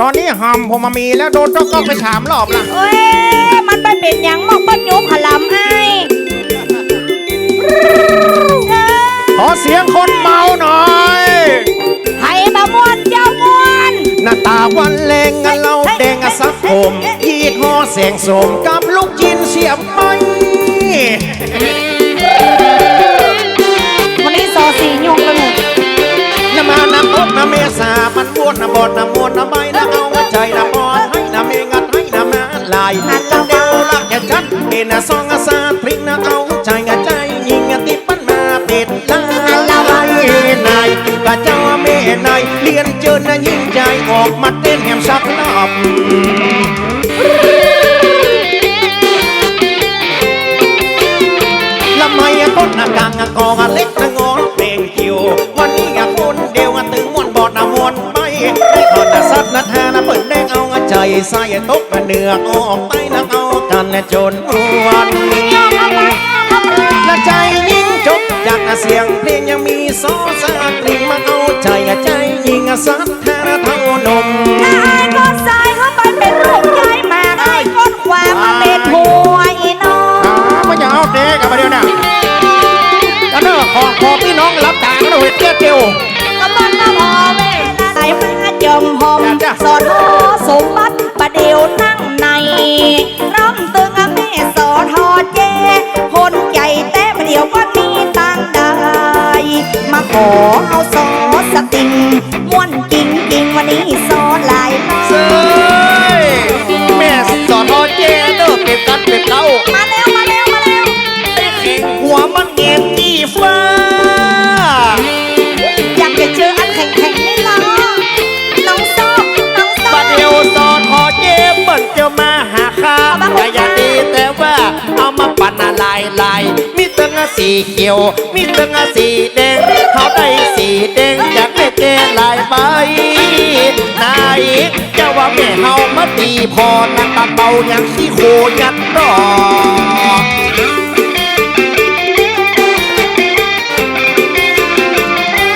ตอนนี้หำผมมามีแล้วโดนต้องก็ไปสามรอบละเอ้ย มันไปเป็นหยังมอกปัดยุบขลำไอ้เอ้ยขอเสียงคนเมาหน่อยไผ่บะมวนเจ้ามวนหน้าตาวันเลงกันเราแดงอะสักผมยีดหอแสงสมกับลูกจินเสียบไปวันนี้ซอสียุงไปหมดน้ำมาน้ำตกน้ำเมษามันบ้วนน้ำบอดน้ำ ชัดเอ็นซองอาซาพริกน้ำเอาใจงะใจยิงติปันมาติดลาลายนายกะเจ้าแม่นายเรียนเจอนะยิ่งใจออกมาเต้นแหมสักรอบละไม่ต้นนากางกองเล็กนงอนเพลงคิววันนี้อยากคนเดียวตึงมวนบอดนามวนไปได้ทอดสัตว์นาทานะเปิดแดงเอาใจใส่ตกเนื้อออกไปนักเอา กันจนวันและใจยิ่งจบจากเสียงเพลงยังมีโซซาตริงมาเอาใจใจยิ่งสัตว์ทาเท่านม้าไอ้ก้อนทรายเข้าไปเป็นรูปยายมาไอ้ก้อนขวามาเป็นหัวอีน้องอ่าไม่อยากเอาเด็กกับมาเดียวนะกันเนอะขอขอพี่น้องรับตากันหน่อยเตี้ยเกียวก็มันมาพอเวลาไหนมาจมหอมสอนโอสมบัติประเดี๋ยวนั่งใน เอาซอสติงม่วนจริงจริงวันนี้ซอหลายรอบเซ้ยแม่สอนอเจเด้อเก็บกันเก็บเก้ามาแล้วมาแล้วมาแล้วหัวมันเงียนที่ฟ้า อยากจะเจออันแข็งๆนี่ล่ะน้องซอกน้องซอบัดเดียวสอนอเจเบิ่นจะมาหาข้าเอามาแต่อย่าดีแต่ว่าเอามาปั่นอะไรลาย ตั้งสีเขียว มีตั้งสีแดงเขาได้สีแดงจากได้แก่ลายใบนายเจ้าว่าแม่เฮามาตีพอนักตาเบาอย่างขี้โคยันดอก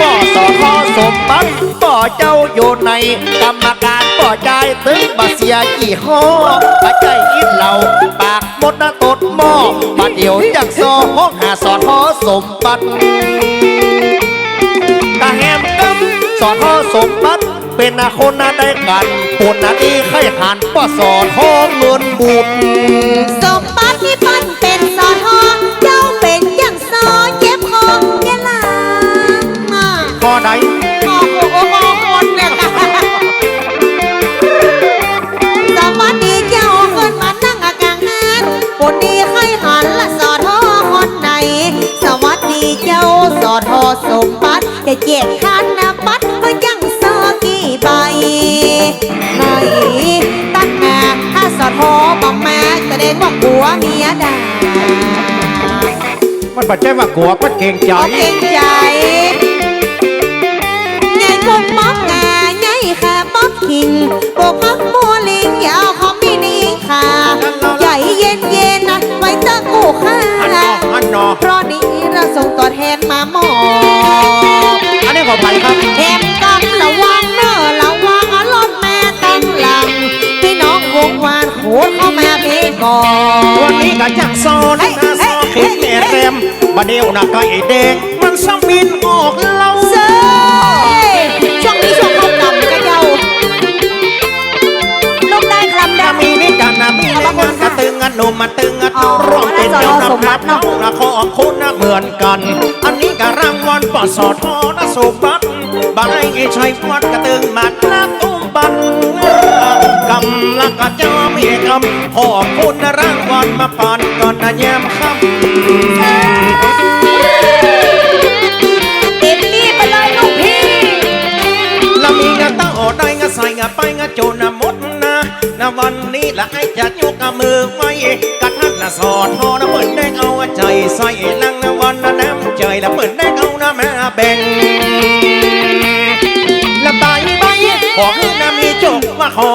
ปอสอคอสมบัติ เจ้าอยู่ในกรรมการป่อใจายถึงบาเสียกี่ห้อปะใจยินเหล่าปากมดนะตดหม้อบัดเดี๋ยวจากซอห้องหาสอนหอสมบัติตาแหมกำสอนหอสมบัติเป็นอาคนนาได้กันปุ่นนาดีไข่หันป่อสอนห้องเงินบุญสม คนดีใครหันละสอทอคนไหน สวัสดีเจ้าสอทอสมบัติจะเจ็ดคันนะบัตรก็ยังซอกี่ใบไหนตั้งแต่ถ้าสอทอบอกมาแสดงว่าผัวเมียด่ามันปัจจัยว่ากลัวมันเก่งใจเก่งใจใหญ่กบม็อกงาใหญ่ค่ะม็อกคิงโบกพัก วันนี้ก็จักซอนนะซอเข็มแม่แรมบัดเดียวนะไก่แดงมันซ้ำบินออกเล่าเซ้ยช่วงนี้ช่วงเข้ากำกระเยาลูกได้คำถ้าดำมีนี่กันนะมีงานกระตึงอันหนุ่มมาตึงอันอ๋อร้องเป็นเจ้าสมบันัติบเนาะน้องนะขอคุณนะเหมือนกัน อันนี้ก็รางวัลปอสอทอนะสมบัติบางไอ้ชัยวัดกระตึงมาตราตุ้ม บันกำลังกะเจ้ามีกำขอคุณนะรางวัลมาปานก่อนนะแย้มคำเต็มที่ไปเลยลูกพี่ละมีงาตั้งออได้งาใส่งาไปงาโจนะหมดนะนะวันนี้ละไอ้จะยกกมือไว้กะท่านละสอนทอน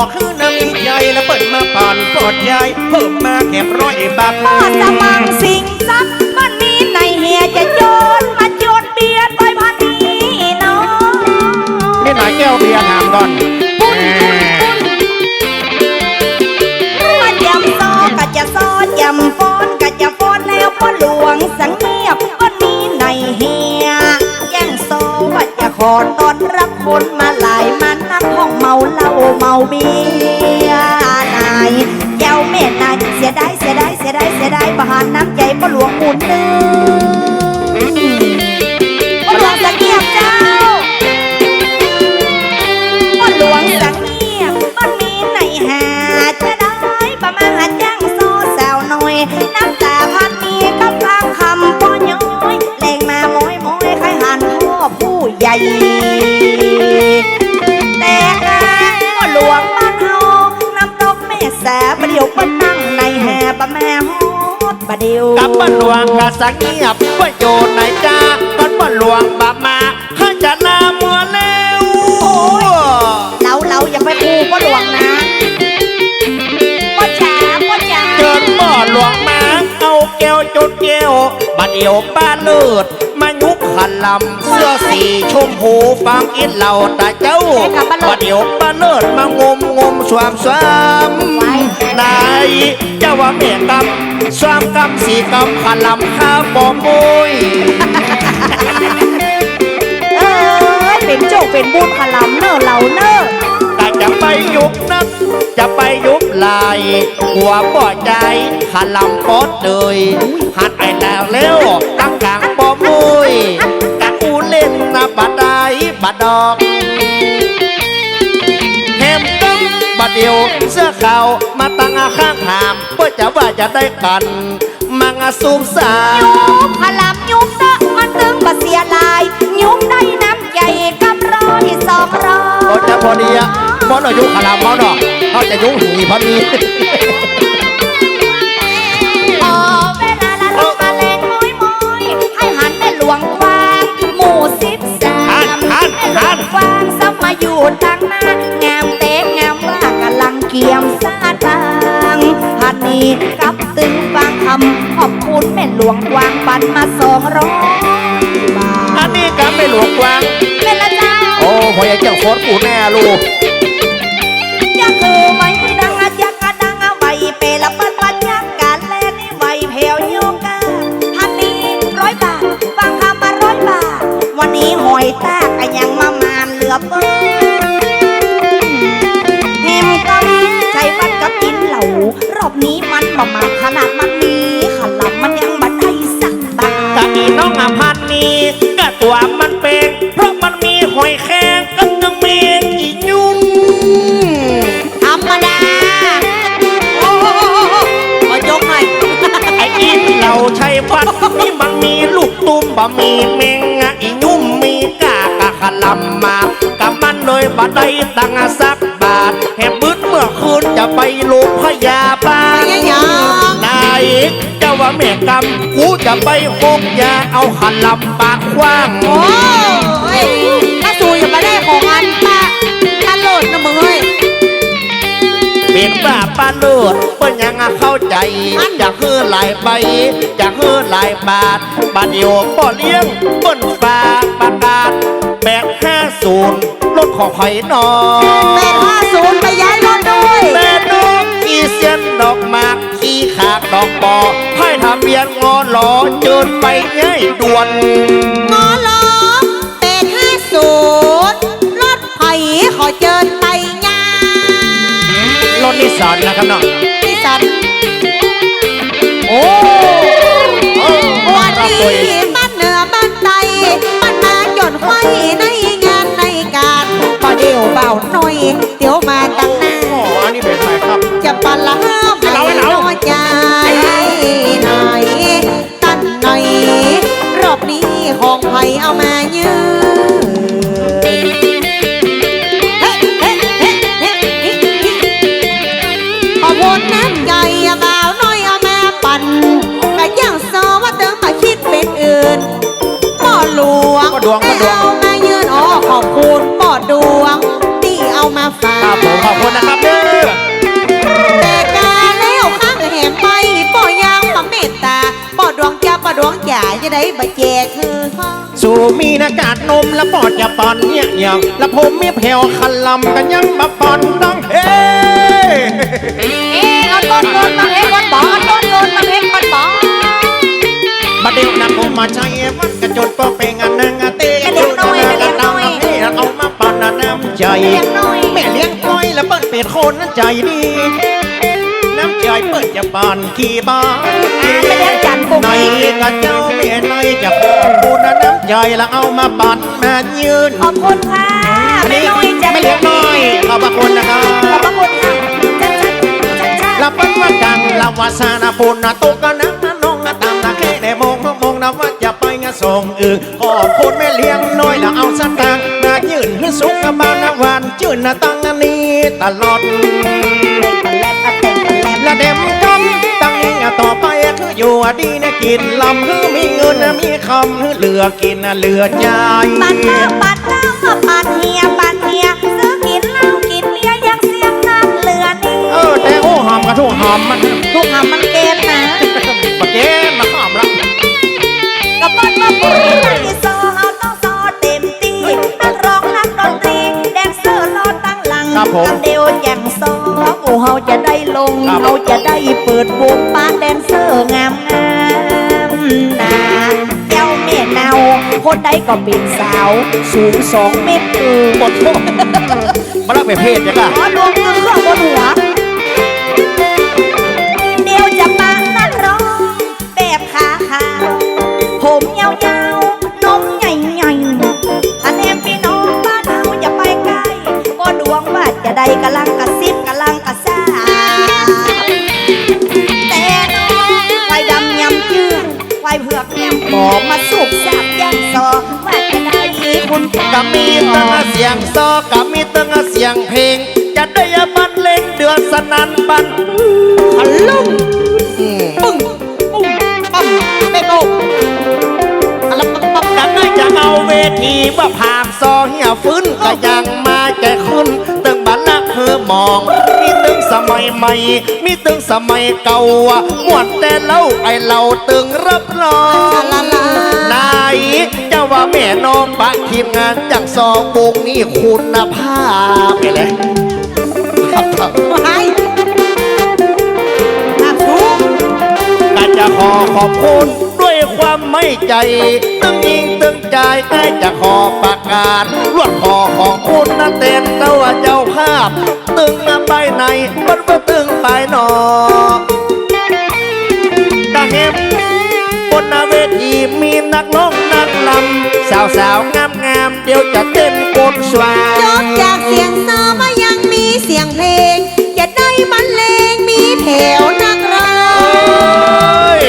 อกคือนำใหญ่แล้วเปิดมาผ่านปอดใหญ่เพิ่มมาแก็บร้อยบาทมจะมังสิ่งสักมันมีในเฮียจะโยนมาโยนเบียร์ไว้พันนี้น้องไม่หลายแก้วเบียร์ถามก่อนยำซอก็จะซอยำฟ้อนก็จะฟ้อนแล้วพ่หลวงสังเงีก็มีในเฮียแย่งโซว่าจะขอตอนรับคนมาหลายมา เมาเบียนายแก้วเม็ดนายเสียดายเสียดายเสียดายเสียดายประหารน้ำใจพ่อหลวงหมุนเนื้อ ดประเดี๋ยวกับบ้านหลวงกะสังเงียบว่าอยู่ไหนจ้าบ้านบ้านหลวงบามาข้าจะนามัวแล้วเราเราอย่าไปคูพ่อหลวงนะพ่อจ๋าพ่อจ๋าเจินบ่อหลวงมาเอาแก้วจุดแก้วบัดเดียวป้าเลิศมายุกขันลำเสื้อสีชมพูฟังอินเหล่าตาเจ้าบัดเดียวป้าเลิศมางมงมสวามสวาม นายเจ้าว่าแม่กำสวามกำสีกำขันลำข้าบ่มวยเอ้ยเป็นโจกเป็นบุญขลำเนอะเราเนอะแต่จะไปยุบนัก จะไปยุบลาย หัวบ่อใจขันลำปอดเลยหัดไอ้แล้วเร็วตั้งกลางบ่มุยกะอูเล่นนะบัดใดบัดดอก งบัดเดียวเสื้อขาวมาตั้งอาข้างหามเพื่อจะว่าจะได้กันมังอาสูมสายุบขลำยุบเนอะมันตึงบะเสียลาย ยุบได้น้ำใหญ่กับร้อยสองร้อยโอ้จะพอดีอะมอนอายุขลำมอนเนาะเขาจะยุ่งหีพอดี หลวงควางปันมาสองร้อยบาอัทนนี้ก็ไม่หลวงกวางเป็นละเจ้าโอ้พอยังเจ้าโคตรกูแน่ลูก บะมีเมงอะอียุ่มมีกากะขลำมากับมันเลยบะได้ตังค์สักบาทแหมมืดเมื่อคืนจะไปโรงพยาบาลไปยังยังนายเจ้าว่าแม่กำกูจะไปหกยาเอาขันลำปากกว้างโอ้ยถ้าสูอย่ เป็นบ้าป้าเลิศเปิ้นยังเข้าใจอันจะเฮือหลายใบ จะเฮือหลายบาทบาดเดียวป่อเลี้ยงเปิ้นฝากประกาศแปดห้าศูนย์รถของไผ่นอแปดห้าศูนย์ไปย้ายรถด้วยแต่ดอกอีเสียนดอกหมากขี้ขากดอกปอให้ทำเบียนงอหลอเจินไปง่ายด่วน สสันนะครับน้องที่สันโอ้โอ้วันรับนี้ตัวเองบ้านเหนือบ้านใต้บ้านนาหย่อนไฟในงานในการพอเดียวเบาหน่อยเดี๋ยวมาตั้งหน้าโอ้อันนี้เป็นใครครับ จะปลาล้ามเอาให้เอาน้อยใจหน่อยตันหน่อยรอบนี้ของไผ่เอามายื ได้บาแจกคือพ่อสู่มีหนากาศนมแล้วปอดจะปอนเนี่ยอย่างแล้วผมมีแผ่วคันลำกันยังมาปอนต้องเฮ้เอ๊ะเอาต้นเงินมาเพลงคนบอกเอาต้นเงินมาเพลงคนบอกบัดเดียวนะผมมาใช้วัดกระจดปอเป็นอันนึงอะเตะกระเดียวหน่อยกระเดียวหน่อยกระใจแม่เลี้ยงน้อยแม่เลี้ยงน้อยแล้วเปิ้นเป็นคนนั้นใจดี น้ำใจเปิ้นจะปานกี่บาทแม่เลี้ยงจันปุกในกระเจ้าแม่ในจะขอบคุณนะน้ำใจแล้วเอามาปัดมายืนขอบคุณค่ะอันแม่น้อยจะไม่เลี้ยงน้อยขอบพระคุณนะครับขอบพระคุณค่ะจัดจัดจัดจัดลาปันว่ากังลาวาสานาปุนนะตุกกันนะน้องนะตามนะแค่ได้มองมองนะว่าจะไปงานส่งอื่นขอบคุณแม่เลี้ยงน้อยแล้วเอาสตางค์นายืนให้สุขบ้านนะหวานจื่นนะตั้งนนี้ตลอด กันแลบและเด็มกำตั้งต่อไปคืออยู่ดีนะกินลำคือมีเงินนะมีคำคือเหลือกินนะเหลือใจปัดหน้าปัดหน้ามาปัดเฮียปัดเฮียซื้อกินเหล้ากินเบียร์ยังเสียงน้ำเหลือนี่เออแต่โอ้หอมกระทุ่งหอมมันทุกหามันเกณฑ์นะปะเจนมาหอมละกระปั้นมาปุ๋ยที่โซเฮาต้องโซเต็มตีนักร้องนักดนตรีแดนเซอร์รอตั้งหลังกันเดียวแจงโซ เฮาจะได้ลงเฮาจะได้เปิดวงป้าแดนเซอร์งามงามนะเจ้าแม่เนาคนใดก็เป็นสาว สูงสองเมตรเออหมดโทษมาลักไปเพศจ้ะค่ะ ขอดวงขึ้นเครื่องบนหัว เดี๋ยวจะมานักร้องแบบขาขาวผมยาวๆนมใหญ่ๆอันแอมพี่น้องบ้านเฮาอย่าไปใกล้ก็ดวงว่าจะได้กำลังกระซิ คุณกับมีตั้งเสียงซอกับมีตั้งเสียงเพลง จะได้บรรเลงเดือดสนันบันฮัลโหลปึ้งปุ้งปั๊มเป๊ะโบฮัลโหลปั๊มปั๊มดังนั้จะเอาเวทีว่าผากซอเหี่ยฟื้นก็ยังมาแก่คุณตึงบันละเธอมอง มีตึงสมัยใหม่ มีตึงสมัยเก่าอะม่วนแต่เล่าไอเราตึงรับรอง ว่าแม่น้องปะทีมงานจากซองวงนี่คุณภาพไปเลยครับครับไอ้หนักสูงก็จะขอขอบคุณด้วยความไม่ใจ ตึงยิงตึงใจใกล้จะขอประกาศรวดขอของคุณนะเต้นเจ้าว่าเจ้าภาพ ตึงไปไหนมันก็ตึงไปหนอกตาเห็น บนหน้าเวทีมีนักร้องนักลำสาวสาวๆงามงามๆเดี๋ยวจะเต้นกดสวาจบจากเสียงซอมายังมีเสียงเพลง จะได้บรรเลงมีแถวนักร้องเอ้ย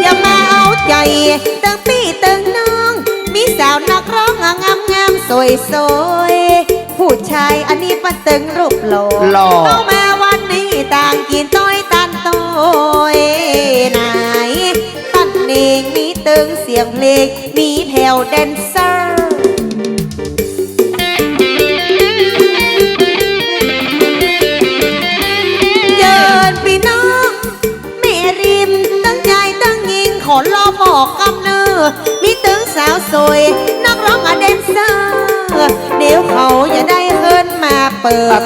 อย่ามาเอาใจตึงพี่ตึงน้อง มีสาวนักร้องงามงามสวยสวยๆผู้ชายอันนี้ปันตึงรูปหล่อหล่อเข้ามาวั นี้ต่างกินต้อยตันต้อยไหนตันเองมีตึงเสียงเพลงมีแผ่วแดนเซอร์เยินพี่น้องแม่ริมตั้งใจตั้งยิงขอรอบอกกำเนิดมีตึงสาวสวยนักร้องอะแดนเซอร์ เดี๋ยวเขาจะได้ขึ้นมาเปิด